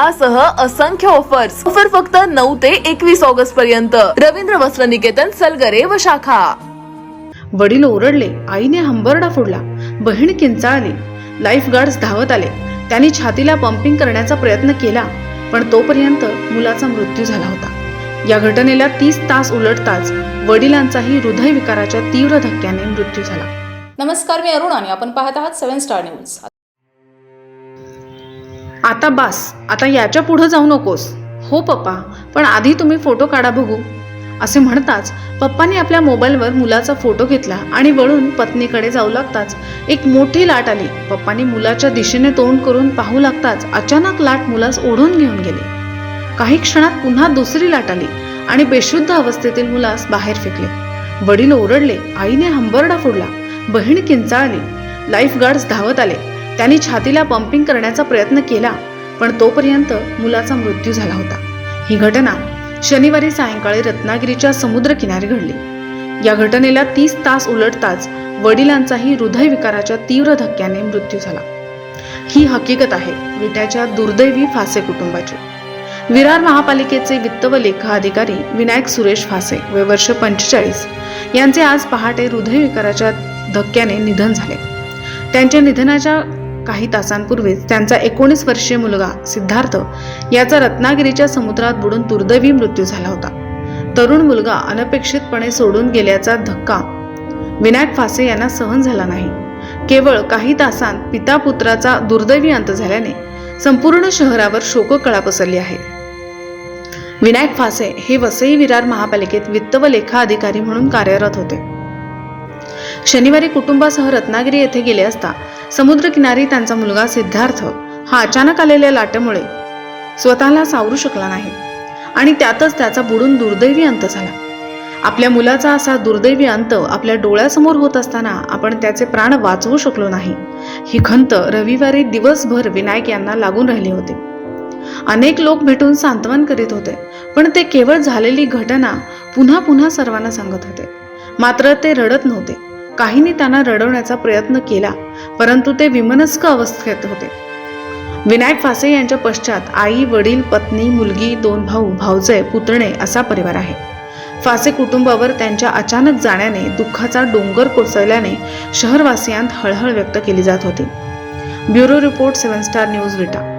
यासह असंख्य offers offer फक्त नऊ ते एकवीस ऑगस्ट पर्यंत. रवींद्र वस्त्र निकेतन सलगरे व शाखा. वडील ओरडले आईने हंबरडा फोडला बहीण किंचाळली लाईफ गार्ड्स धावत आले. त्यांनी छातीला पंपिंग करण्याचा प्रयत्न केला पण तोपर्यंत मुलाचा मृत्यू झाला होता. या घटनेला तीस तास उलटताच वडिलांचाही हृदयविकाराच्या तीव्र धक्क्याने मृत्यू झाला. नमस्कार मी अरुण आणि आपण पाहत आहात सेव्हन स्टार न्यूज आता बास आता याच्या पुढं जाऊ नकोस. हो पप्पा पण आधी तुम्ही फोटो काढा बघू. असे म्हणताच पप्पांनी आपल्या मोबाईलवर मुलाचा फोटो घेतला आणि वळून पत्नीकडे जाऊ लागताच एक मोठी लाट आली. पप्पांनी मुलाच्या दिशेने तोंड करून पाहू लागताच अचानक लाट मुलास ओढून घेऊन गेली. काही क्षणात पुन्हा दुसरी लाट आली आणि बेशुद्ध अवस्थेतील मुलास बाहेर फेकले. वडील ओरडले आईने हंबरडा फोडला. बहीण किंचाळली. लाईफ गार्ड्स धावत आले. त्यांनी छातीला पंपिंग करण्याचा प्रयत्न केला पण तोपर्यंत मुलाचा मृत्यू झाला होता. ही घटना शनिवारी सायंकाळी रत्नागिरीच्या समुद्रकिनारी घडली. या घटनेला तीस तास उलटताच वडिलांचाही हृदयविकाराच्या तीव्र धक्क्याने मृत्यू झाला. ही हकीकत आहे विट्याच्या दुर्दैवी फासे कुटुंबाची. विरार महापालिकेचे वित्त व लेखा अधिकारी विनायक सुरेश फासे वय वर्ष पंचेचाळीस यांचे आज पहाटे हृदयविकाराच्या धक्क्याने निधन झाले. त्यांच्या निधनाच्या काही तासांपूर्वीच त्यांचा एकोणीस वर्षीय मुलगा सिद्धार्थ याचा रत्नागिरीच्या समुद्रात बुडून दुर्दैवी मृत्यू झाला होता. तरुण मुलगा अनपेक्षितपणे सोडून गेल्याचा धक्का विनायक फासे यांना सहन झाला नाही. केवळ काही तासांत पिता पुत्राचा दुर्दैवी अंत झाल्याने संपूर्ण शहरावर शोककळा पसरली आहे. विनायक फासे हे वसई विरार महापालिकेत वित्त व लेखा अधिकारी म्हणून कार्यरत होते. शनिवारी कुटुंबासह रत्नागिरी येथे गेले असता समुद्रकिनारी त्यांचा मुलगा सिद्धार्थ हा अचानक आलेल्या लाटेमुळे स्वतःला सावरू शकला नाही आणि त्यातच त्याचा बुडून दुर्दैवी अंत झाला. आपल्या मुलाचा असा दुर्दैवी अंत आपल्या डोळ्यासमोर होत असताना आपण त्याचे प्राण वाचवू शकलो नाही. ही खंत रविवारी दिवसभर विनायक यांना लागून राहिली होती. अनेक लोक भेटून सांत्वन करीत होते पण ते केवळ झालेली घटना पुन्हा पुन्हा सर्वांना सांगत होते. मात्र ते रडत नव्हते. काहींनी त्यांना रडवण्याचा प्रयत्न केला परंतु ते विमनस्क अवस्थेत होते. विनायक फासे यांच्या पश्चात आई वडील पत्नी मुलगी दोन भाऊ भाऊजय पुतणे असा परिवार आहे. फासे कुटुंबावर त्यांच्या अचानक जाण्याने दुःखाचा डोंगर कोसळल्याने शहरवासियांत हळहळ व्यक्त केली जात होती. Bureau report seven star news Vita.